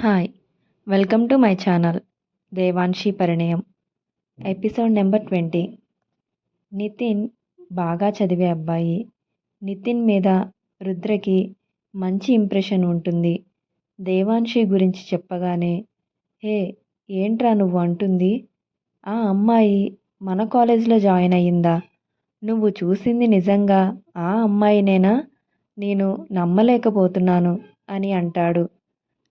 Hi welcome to my channel Devanshi Parinayam. Episode number twenty. Nitin బాగా చదివే అబ్బాయి. నితిన్ మీద రుద్రకి మంచి ఇంప్రెషన్ ఉంటుంది. దేవాన్షి గురించి చెప్పగానే హే ఏంట్రా నువ్వు అంటుంది? ఆ అమ్మాయి మన కాలేజీలో జాయిన్ అయ్యిందా? నువ్వు చూసింది నిజంగా ఆ అమ్మాయినేనా? నేను నమ్మలేకపోతున్నాను అని అంటాడు.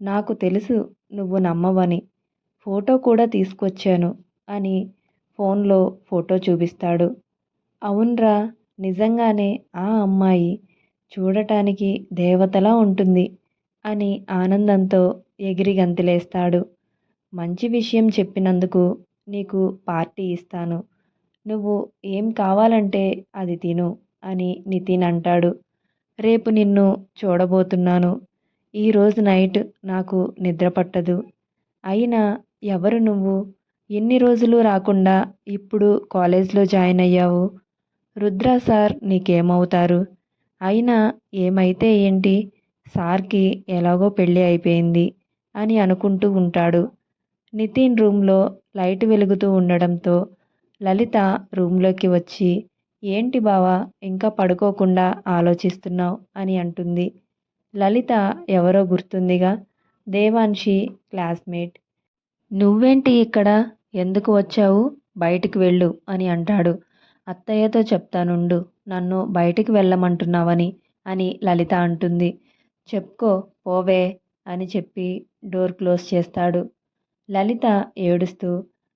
నాకు తెలుసు నువ్వు నమ్మవని. ఫోటో కూడా తీసుకొచ్చాను అని ఫోన్లో ఫోటో చూపిస్తాడు. అవునరా నిజంగానే ఆ అమ్మాయి చూడటానికి దేవతలా ఉంటుంది అని ఆనందంతో ఎగిరి గంతులేస్తాడు. మంచి విషయం చెప్పినందుకు నీకు పార్టీ ఇస్తాను. నువ్వు ఏం కావాలంటే అది తిను అని నితిన్ అంటాడు. రేపు నిన్ను చూడబోతున్నాను. ఈరోజు నైట్ నాకు నిద్ర పట్టదు. అయినా ఎవరు నువ్వు? ఎన్ని రోజులు రాకుండా ఇప్పుడు కాలేజ్లో జాయిన్ అయ్యావు? రుద్ర సార్ నీకేమవుతారు? అయినా ఏమైతే ఏంటి? సార్కి ఎలాగో పెళ్ళి అయిపోయింది అని అనుకుంటూ ఉంటాడు. నితిన్ రూమ్లో లైట్ వెలుగుతూ ఉండడంతో లలిత రూమ్లోకి వచ్చి ఏంటి బావా ఇంకా పడుకోకుండా ఆలోచిస్తున్నావు? అని అంటుంది. లలిత ఎవరో గుర్తుందిగా? దేవాన్షి క్లాస్మేట్. నువ్వేంటి ఇక్కడ? ఎందుకు వచ్చావు? బయటికి వెళ్ళు అని అంటాడు. అత్తయ్యతో చెప్తానుండు నన్ను బయటికి వెళ్ళమంటున్నావని అని లలిత అంటుంది. చెప్పుకో పోవే అని చెప్పి డోర్ క్లోజ్ చేస్తాడు. లలిత ఏడుస్తూ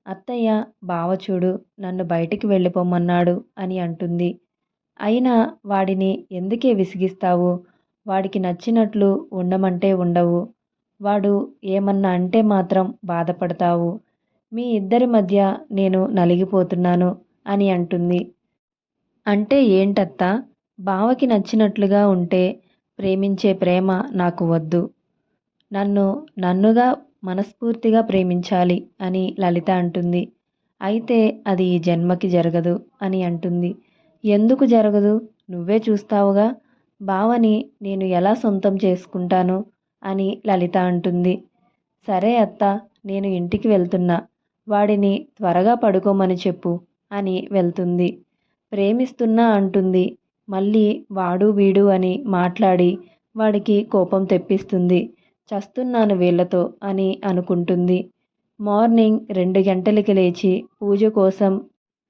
అత్తయ్య బావ చూడు నన్ను బయటికి వెళ్ళిపోమన్నాడు అని అంటుంది. అయినా వాడిని ఎందుకే విసిగిస్తావు? వాడికి నచ్చినట్లు ఉండమంటే ఉండవు. వాడు ఏమన్నా అంటే మాత్రం బాధపడతావు. మీ ఇద్దరి మధ్య నేను నలిగిపోతున్నాను అని అంటుంది. అంటే ఏంటత్తా? బావకి నచ్చినట్లుగా ఉంటే ప్రేమించే ప్రేమ నాకు వద్దు. నన్ను నన్నుగా మనస్ఫూర్తిగా ప్రేమించాలి అని లలిత అంటుంది. అయితే అది ఈ జన్మకి జరగదు అని అంటుంది. ఎందుకు జరగదు? నువ్వే చూస్తావుగా. బావని నేను ఎలా సొంతం చేసుకుంటాను? అని లలిత అంటుంది. సరే అత్త నేను ఇంటికి వెళ్తున్నా. వాడిని త్వరగా పడుకోమని చెప్పు అని వెళ్తుంది. ప్రేమిస్తున్నా అంటుంది. మళ్ళీ వాడు వీడు అని మాట్లాడి వాడికి కోపం తెప్పిస్తుంది. చస్తున్నాను వీళ్ళతో అని అనుకుంటుంది. మార్నింగ్ రెండు గంటలకి లేచి పూజ కోసం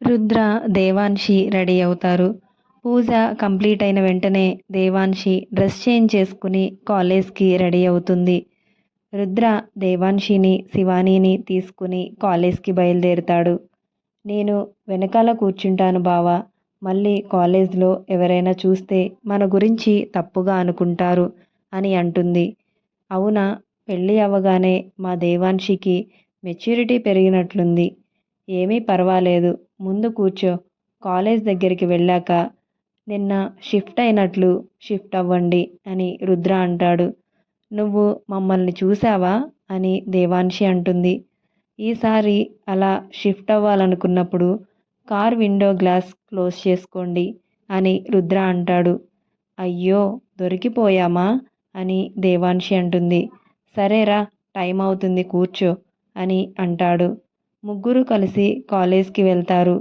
రుద్ర దేవాన్షి రెడీ అవుతారు. పూజ కంప్లీట్ అయిన వెంటనే దేవాన్షి డ్రెస్ చేంజ్ చేసుకుని కాలేజ్కి రెడీ అవుతుంది. రుద్ర దేవాన్షిని శివానీని తీసుకుని కాలేజ్కి బయలుదేరుతాడు. నేను వెనకాల కూర్చుంటాను బావా. మళ్ళీ కాలేజ్లో ఎవరైనా చూస్తే మన గురించి తప్పుగా అనుకుంటారు అని అంటుంది. అవునా పెళ్ళి అవ్వగానే మా దేవాన్షికి మెచ్యూరిటీ పెరిగినట్లుంది. ఏమీ పర్వాలేదు ముందు కూర్చో. కాలేజ్ దగ్గరికి వెళ్ళాక నిన్న షిఫ్ట్ అయినట్లు షిఫ్ట్ అవ్వండి అని రుద్ర అంటాడు. నువ్వు మమ్మల్ని చూసావా అని దేవాన్షి అంటుంది. ఈసారి అలా షిఫ్ట్ అవ్వాలనుకున్నప్పుడు కార్ విండో గ్లాస్ క్లోజ్ చేసుకోండి అని రుద్ర అంటాడు. అయ్యో దొరికిపోయామా? అని దేవాన్షి అంటుంది. సరేరా టైం అవుతుంది కూర్చో అని అంటాడు. ముగ్గురు కలిసి కాలేజ్కి వెళ్తారు.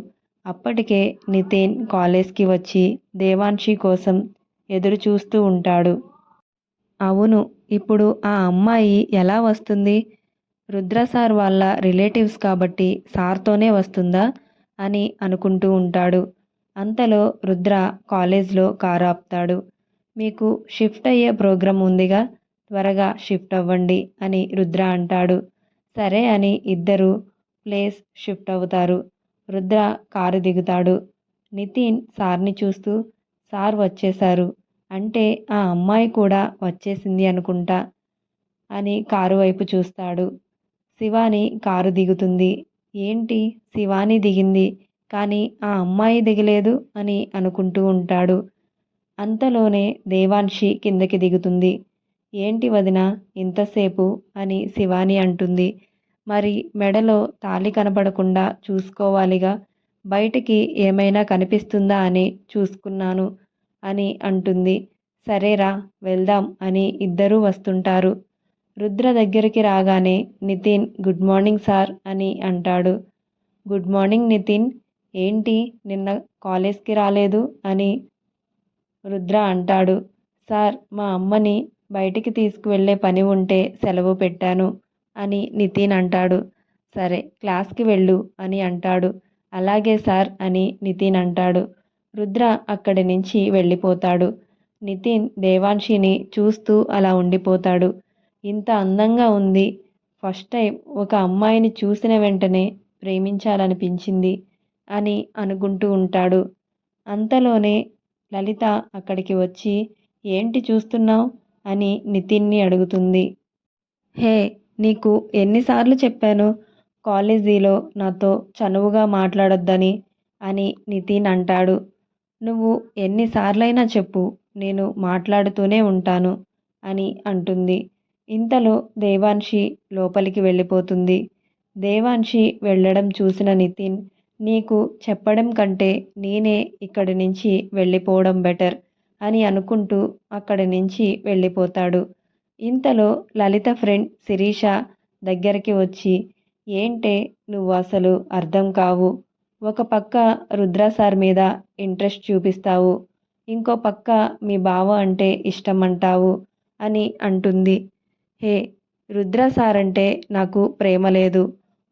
అప్పటికే నితిన్ కాలేజ్కి వచ్చి దేవాన్షి కోసం ఎదురు చూస్తూ ఉంటాడు. అవును ఇప్పుడు ఆ అమ్మాయి ఎలా వస్తుంది? రుద్ర సార్ వాళ్ళ రిలేటివ్స్ కాబట్టి సార్తోనే వస్తుందా? అని అనుకుంటూ ఉంటాడు. అంతలో రుద్ర కాలేజ్లో కారు ఆపుతాడు మీకు షిఫ్ట్ అయ్యే ప్రోగ్రాం ఉందిగా త్వరగా షిఫ్ట్ అవ్వండి అని రుద్ర అంటాడు. సరే అని ఇద్దరు ప్లేస్ షిఫ్ట్ అవుతారు. రుద్ర కారు దిగుతాడు. నితిన్ సార్ని చూస్తూ సార్ వచ్చేశారు. అంటే ఆ అమ్మాయి కూడా వచ్చేసింది అనుకుంటా అని కారు వైపు చూస్తాడు. శివాని కారు దిగుతుంది. ఏంటి? శివాని దిగింది. కానీ ఆ అమ్మాయి దిగలేదు అని అనుకుంటూ ఉంటాడు. అంతలోనే దేవాన్షి కిందకి దిగుతుంది. ఏంటి వదిన? ఇంతసేపు? అని శివాని అంటుంది. మరి మెడలో తాళి కనపడకుండా చూసుకోవాలిగా. బయటికి ఏమైనా కనిపిస్తుందా అని చూసుకున్నాను అని అంటుంది. సరేరా వెళ్దాం అని ఇద్దరూ వస్తుంటారు. రుద్ర దగ్గరికి రాగానే నితిన్ గుడ్ మార్నింగ్ సార్ అని అంటాడు. గుడ్ మార్నింగ్ నితిన్ ఏంటి? నిన్న కాలేజ్కి రాలేదు? అని రుద్ర అంటాడు. సార్ మా అమ్మని బయటికి తీసుకువెళ్ళే పని ఉంటే సెలవు పెట్టాను. అని నితిన్ అంటాడు. సరే క్లాస్కి వెళ్ళు అని అంటాడు. అలాగే సార్ అని నితిన్ అంటాడు. రుద్ర అక్కడి నుంచి వెళ్ళిపోతాడు. నితిన్ దేవాన్షిని చూస్తూ అలా ఉండిపోతాడు. ఇంత అందంగా ఉంది. ఫస్ట్ టైం ఒక అమ్మాయిని చూసిన వెంటనే ప్రేమించాలనిపించింది అని అనుకుంటూ ఉంటాడు. అంతలోనే లలిత అక్కడికి వచ్చి ఏంటి చూస్తున్నావు? అని నితిన్ని అడుగుతుంది. హే నీకు ఎన్నిసార్లు చెప్పాను కాలేజీలో నాతో చనువుగా మాట్లాడొద్దని అని నితిన్ అంటాడు. నువ్వు ఎన్నిసార్లైనా చెప్పు నేను మాట్లాడుతూనే ఉంటాను అని అంటుంది. ఇంతలో దేవాన్షి లోపలికి వెళ్ళిపోతుంది. దేవాన్షి వెళ్ళడం చూసిన నితిన్ నీకు చెప్పడం కంటే నేనే ఇక్కడి నుంచి వెళ్ళిపోవడం బెటర్ అని అనుకుంటూ అక్కడి నుంచి వెళ్ళిపోతాడు. ఇంతలో లలిత ఫ్రెండ్ శిరీష దగ్గరికి వచ్చి ఏంటే నువ్వు అసలు అర్థం కావు. ఒక పక్క రుద్ర సార్ మీద ఇంట్రెస్ట్ చూపిస్తావు. ఇంకో పక్క మీ బావ అంటే ఇష్టం అంటావు అని అంటుంది. హే రుద్ర సార్ అంటే నాకు ప్రేమ లేదు.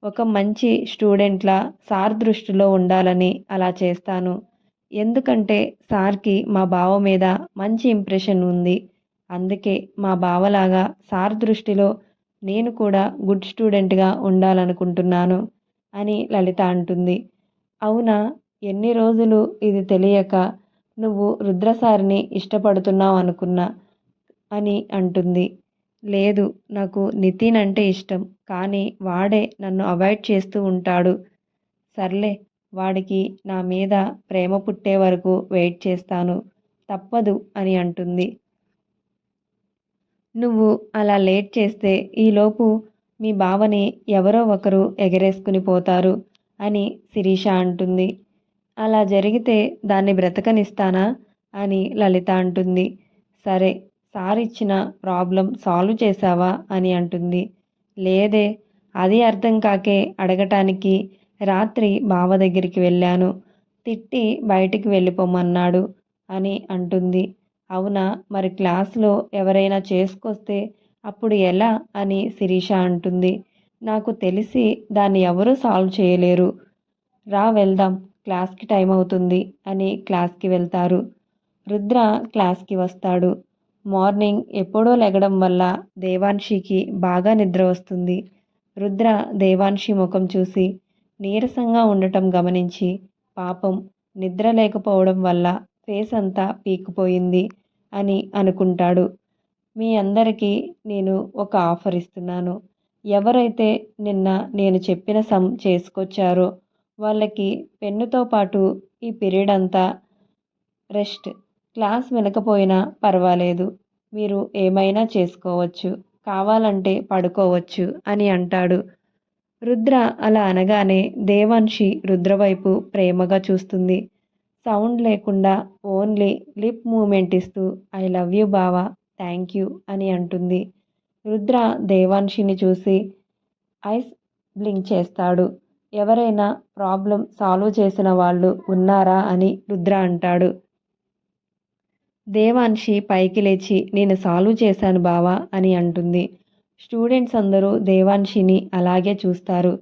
ఒక మంచి స్టూడెంట్లా సార్ దృష్టిలో ఉండాలని అలా చేస్తాను. ఎందుకంటే సార్కి మా బావ మీద మంచి ఇంప్రెషన్ ఉంది. అందుకే మా బావలాగా సార్ దృష్టిలో నేను కూడా గుడ్ స్టూడెంట్గా ఉండాలనుకుంటున్నాను అని లలిత అంటుంది. అవునా? ఎన్ని రోజులు ఇది తెలియక నువ్వు రుద్రసారిని ఇష్టపడుతున్నావు అనుకున్నా అని అంటుంది. లేదు నాకు నితిన్ అంటే ఇష్టం కానీ వాడే నన్ను అవాయిడ్ చేస్తూ ఉంటాడు. సర్లే వాడికి నా మీద ప్రేమ పుట్టే వరకు వెయిట్ చేస్తాను. తప్పదు అని అంటుంది. నువ్వు అలా లేట్ చేస్తే ఈలోపు మీ బావని ఎవరో ఒకరు ఎగరేసుకుని పోతారు అని శిరీష అంటుంది. అలా జరిగితే దాన్ని బ్రతకనిస్తానా అని లలిత అంటుంది. సరే సార్ ఇచ్చిన ప్రాబ్లం సాల్వ్ చేశావా అని అంటుంది. లేదే అది అర్థం కాకే అడగటానికి రాత్రి బావ దగ్గరికి వెళ్ళాను. తిట్టి బయటికి వెళ్ళిపోమన్నాడు అని అంటుంది. అవునా? మరి క్లాస్లో ఎవరైనా చేసుకొస్తే అప్పుడు ఎలా అని శిరీష అంటుంది. నాకు తెలిసి దాన్ని ఎవరూ సాల్వ్ చేయలేరు. రా వెళ్దాం క్లాస్కి టైం అవుతుంది అని క్లాస్కి వెళ్తారు. రుద్ర క్లాస్కి వస్తాడు. మార్నింగ్ ఎప్పుడో లెగడం వల్ల దేవాన్షికి బాగా నిద్ర వస్తుంది. రుద్ర దేవాన్షి ముఖం చూసి నీరసంగా ఉండటం గమనించి పాపం నిద్ర లేకపోవడం వల్ల ఫేస్ అంతా పీకిపోయింది అని అనుకుంటాడు. మీ అందరికీ నేను ఒక ఆఫర్ ఇస్తున్నాను. ఎవరైతే నిన్న నేను చెప్పిన సమ్ చేసుకొచ్చారో వాళ్ళకి పెన్నుతో పాటు ఈ పీరియడ్ అంతా రెస్ట్ క్లాస్ వినకపోయినా పర్వాలేదు. మీరు ఏమైనా చేసుకోవచ్చు కావాలంటే పడుకోవచ్చు అని అంటాడు. రుద్ర అలా అనగానే దేవాన్షి రుద్ర వైపు ప్రేమగా చూస్తుంది. సౌండ్ లేకుండా ఓన్లీ లిప్ మూమెంట్ ఇస్తూ ఐ లవ్ యూ బావా థ్యాంక్ యూ అని అంటుంది. రుద్ర దేవాన్షిని చూసి ఐస్ బ్లింక్ చేస్తాడు. ఎవరైనా ప్రాబ్లం సాల్వ్ చేసిన వాళ్ళు ఉన్నారా? అని రుద్ర అంటాడు. దేవాన్షి పైకి లేచి నేను సాల్వ్ చేశాను బావా అని అంటుంది. స్టూడెంట్స్ అందరూ దేవాన్షిని అలాగే చూస్తారు.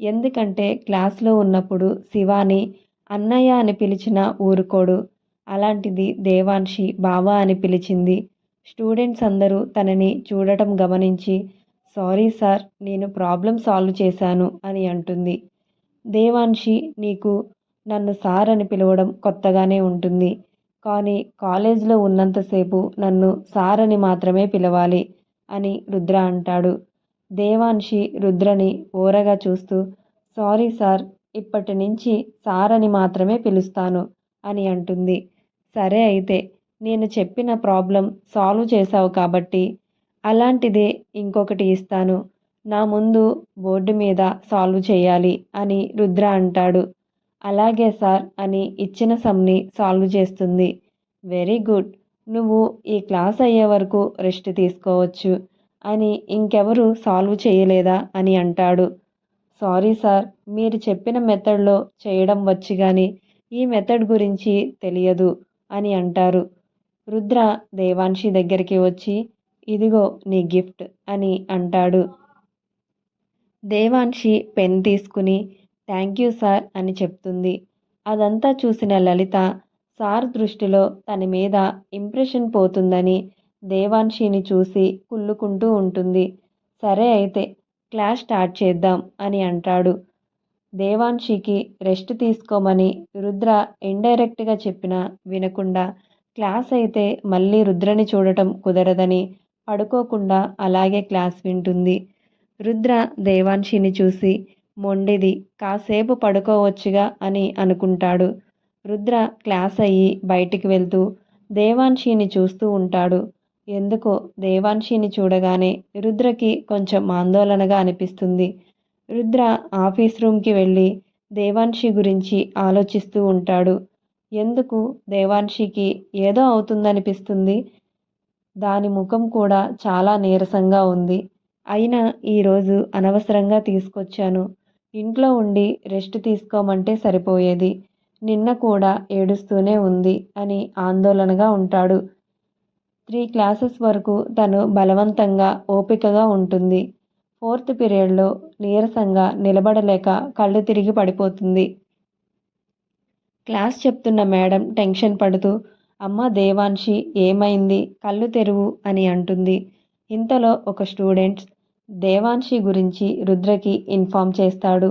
ఎందుకంటే క్లాస్లో ఉన్నప్పుడు శివాని అన్నయ్య అని పిలిచిన ఊరుకోడు. అలాంటిది దేవాన్షి బావా అని పిలిచింది. స్టూడెంట్స్ అందరూ తనని చూడటం గమనించి సారీ సార్ నేను ప్రాబ్లం సాల్వ్ చేశాను అని అంటుంది. దేవాన్షి నీకు నన్ను సార్ అని పిలవడం కొత్తగానే ఉంటుంది. కానీ కాలేజ్లో ఉన్నంతసేపు నన్ను సార్ అని మాత్రమే పిలవాలి అని రుద్ర అంటాడు. దేవాన్షి రుద్రని ఓరగా చూస్తూ సారీ సార్ ఇప్పటి నుంచి సార్ అని మాత్రమే పిలుస్తాను అని అంటుంది. సరే అయితే నేను చెప్పిన ప్రాబ్లం సాల్వ్ చేశావు కాబట్టి అలాంటిదే ఇంకొకటి ఇస్తాను. నా ముందు బోర్డు మీద సాల్వ్ చేయాలి అని రుద్ర అంటాడు. అలాగే సార్ అని ఇచ్చిన సమ్ని సాల్వ్ చేస్తుంది. Very good. నువ్వు ఈ క్లాస్ అయ్యే వరకు రెస్ట్ తీసుకోవచ్చు అని ఇంకెవరు సాల్వ్ చేయలేదా అని అంటాడు. సారీ సార్ మీరు చెప్పిన మెథడ్లో చేయడం వచ్చి కానీ ఈ మెథడ్ గురించి తెలియదు అని అంటారు. రుద్ర దేవాన్షి దగ్గరికి వచ్చి ఇదిగో నీ గిఫ్ట్ అని అంటాడు. దేవాన్షి పెన్ తీసుకుని థ్యాంక్ యూ సార్ అని చెప్తుంది. అదంతా చూసిన లలిత సార్ దృష్టిలో తన మీద ఇంప్రెషన్ పోతుందని దేవాన్షిని చూసి కుళ్ళుకుంటూ ఉంటుంది. సరే అయితే క్లాస్ స్టార్ట్ చేద్దాం అని అంటాడు. దేవాన్షికి రెస్ట్ తీసుకోమని రుద్ర ఇండైరెక్ట్గా చెప్పినా వినకుండా క్లాస్ అయితే మళ్ళీ రుద్రని చూడటం కుదరదని పడుకోకుండా అలాగే క్లాస్ వింటుంది. రుద్ర దేవాన్షిని చూసి మొండిది కాసేపు పడుకోవచ్చుగా అని అనుకుంటాడు. రుద్ర క్లాస్ అయ్యి బయటికి వెళ్తూ దేవాన్షిని చూస్తూ ఉంటాడు. ఎందుకో దేవాన్షిని చూడగానే రుద్రకి కొంచెం ఆందోళనగా అనిపిస్తుంది. రుద్ర ఆఫీస్ రూమ్కి వెళ్ళి దేవాన్షి గురించి ఆలోచిస్తూ ఉంటాడు. ఎందుకు దేవాన్షికి ఏదో అవుతుందనిపిస్తుంది. దాని ముఖం కూడా చాలా నీరసంగా ఉంది. అయినా ఈరోజు అనవసరంగా తీసుకొచ్చాను. ఇంట్లో ఉండి రెస్ట్ తీసుకోమంటే సరిపోయేది. నిన్న కూడా ఏడుస్తూనే ఉంది అని ఆందోళనగా ఉంటాడు. త్రీ క్లాసెస్ వరకు తను బలవంతంగా ఓపికగా ఉంటుంది. ఫోర్త్ పీరియడ్లో నీరసంగా నిలబడలేక కళ్ళు తిరిగి పడిపోతుంది. క్లాస్ చెప్తున్న మేడం టెన్షన్ పడుతూ అమ్మ దేవాన్షి ఏమైంది? కళ్ళు తెరువు అని అంటుంది. ఇంతలో ఒక స్టూడెంట్స్ దేవాన్షి గురించి రుద్రకి ఇన్ఫామ్ చేస్తాడు.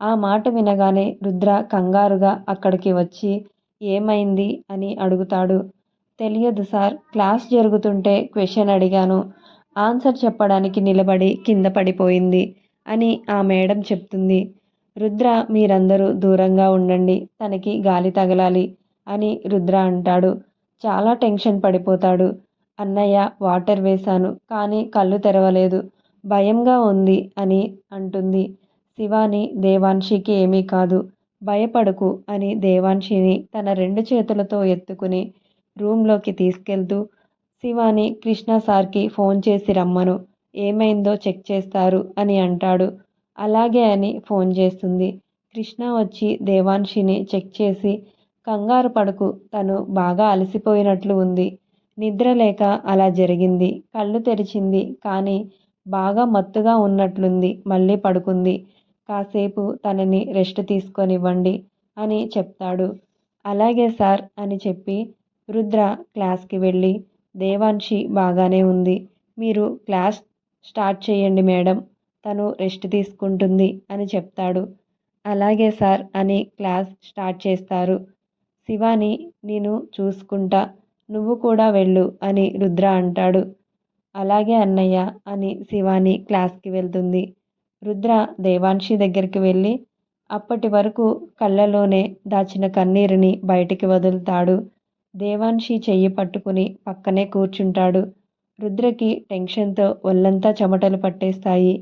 ఆ మాట వినగానే రుద్ర కంగారుగా అక్కడికి వచ్చి ఏమైంది? అని అడుగుతాడు. తెలియదు సార్. క్లాస్ జరుగుతుంటే క్వశ్చన్ అడిగాను. ఆన్సర్ చెప్పడానికి నిలబడి కింద పడిపోయింది అని ఆ మేడం చెప్తుంది. రుద్ర మీరందరూ దూరంగా ఉండండి. తనకి గాలి తగలాలి అని రుద్ర అంటాడు. చాలా టెన్షన్ పడిపోతాడు. అన్నయ్య వాటర్ వేశాను కానీ కళ్ళు తెరవలేదు. భయంగా ఉంది అని అంటుంది. శివాని దేవాన్షికి ఏమీ కాదు. భయపడకు అని దేవాన్షిని తన రెండు చేతులతో ఎత్తుకుని రూమ్లోకి తీసుకెళ్తూ శివాని కృష్ణ సార్కి ఫోన్ చేసి రమ్మను. ఏమైందో చెక్ చేస్తారు అని అంటాడు. అలాగే అని ఫోన్ చేస్తుంది. కృష్ణ వచ్చి దేవాన్షిని చెక్ చేసి కంగారు పడకు తను బాగా అలసిపోయినట్లు ఉంది. నిద్ర లేక అలా జరిగింది. కళ్ళు తెరిచింది. కానీ బాగా మత్తుగా ఉన్నట్లుంది. మళ్ళీ పడుకుంది. కాసేపు తనని రెస్ట్ తీసుకొనివ్వండి అని చెప్తాడు. అలాగే సార్ అని చెప్పి రుద్ర క్లాస్కి వెళ్ళి దేవాన్షి బాగానే ఉంది. మీరు క్లాస్ స్టార్ట్ చేయండి మేడం. తను రెస్ట్ తీసుకుంటుంది అని చెప్తాడు. అలాగే సార్ అని క్లాస్ స్టార్ట్ చేస్తారు. శివాని నేను చూసుకుంటా. నువ్వు కూడా వెళ్ళు అని రుద్ర అంటాడు. అలాగే అన్నయ్య అని శివాని క్లాస్కి వెళ్తుంది. రుద్ర దేవాన్షి దగ్గరికి వెళ్ళి అప్పటి వరకు కళ్ళలోనే దాచిన కన్నీరుని బయటికి వదులుతాడు. దేవాన్షి చెయ్యి పట్టుకుని పక్కనే కూర్చుంటాడు. రుద్రకి టెన్షన్తో ఒళ్ళంతా చెమటలు పట్టేస్తాయి.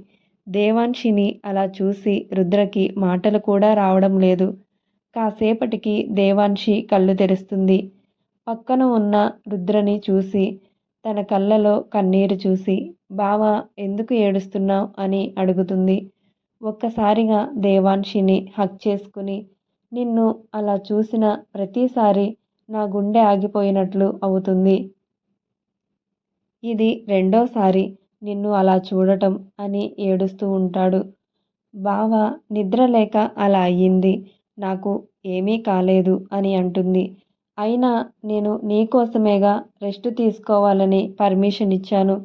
దేవాన్షిని అలా చూసి రుద్రకి మాటలు కూడా రావడం లేదు. కాసేపటికి దేవాన్షి కళ్ళు తెరుస్తుంది. పక్కన ఉన్న రుద్రని చూసి తన కళ్ళలో కన్నీరు చూసి బావా ఎందుకు ఏడుస్తున్నావు? అని అడుగుతుంది. ఒక్కసారిగా దేవాన్షిని హక్ చేసుకుని నిన్ను అలా చూసిన ప్రతిసారి నా గుండె ఆగిపోయినట్లు అవుతుంది. ఇది రెండోసారి నిన్ను అలా చూడటం అని ఏడుస్తూ ఉంటాడు. బావ నిద్ర లేక అలా అయ్యింది. నాకు ఏమీ కాలేదు అని అంటుంది. అయినా నేను నీకోసమేగా రెస్ట్ తీసుకోవాలని పర్మిషన్ ఇచ్చాను.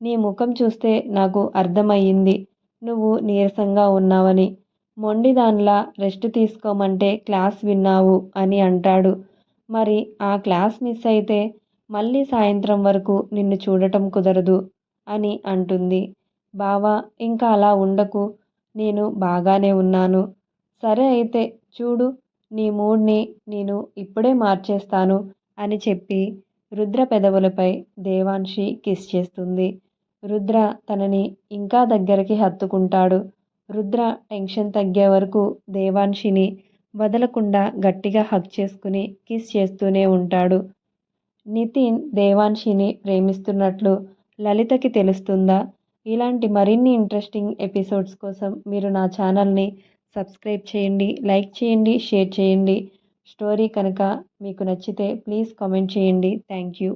నీ ముఖం చూస్తే నాకు అర్థమయ్యింది. నువ్వు నీరసంగా ఉన్నావని. మొండిదాన్లా రెస్ట్ తీసుకోమంటే క్లాస్ విన్నావు అని అంటాడు. మరి ఆ క్లాస్ మిస్ అయితే మళ్ళీ సాయంత్రం వరకు నిన్ను చూడటం కుదరదు అని అంటుంది. బావా ఇంకా అలా ఉండకు. నేను బాగానే ఉన్నాను. సరే అయితే చూడు నీ మూడ్ని నేను ఇప్పుడే మార్చేస్తాను అని చెప్పి రుద్ర పెదవులపై దేవాన్షి కిస్ చేస్తుంది. రుద్ర తనని ఇంకా దగ్గరికి హత్తుకుంటాడు. రుద్ర టెన్షన్ తగ్గే వరకు దేవాన్షిని వదలకుండా గట్టిగా హక్ చేసుకుని కిస్ చేస్తూనే ఉంటాడు. నితిన్ దేవాన్షిని ప్రేమిస్తున్నట్లు లలితకి తెలుస్తుందా? ఇలాంటి మరిన్ని ఇంట్రెస్టింగ్ ఎపిసోడ్స్ కోసం మీరు నా ఛానల్ని సబ్స్క్రైబ్ చేయండి లైక్ చేయండి షేర్ చేయండి. స్టోరీ కనుక మీకు నచ్చితే ప్లీజ్ కామెంట్ చేయండి. Thank you.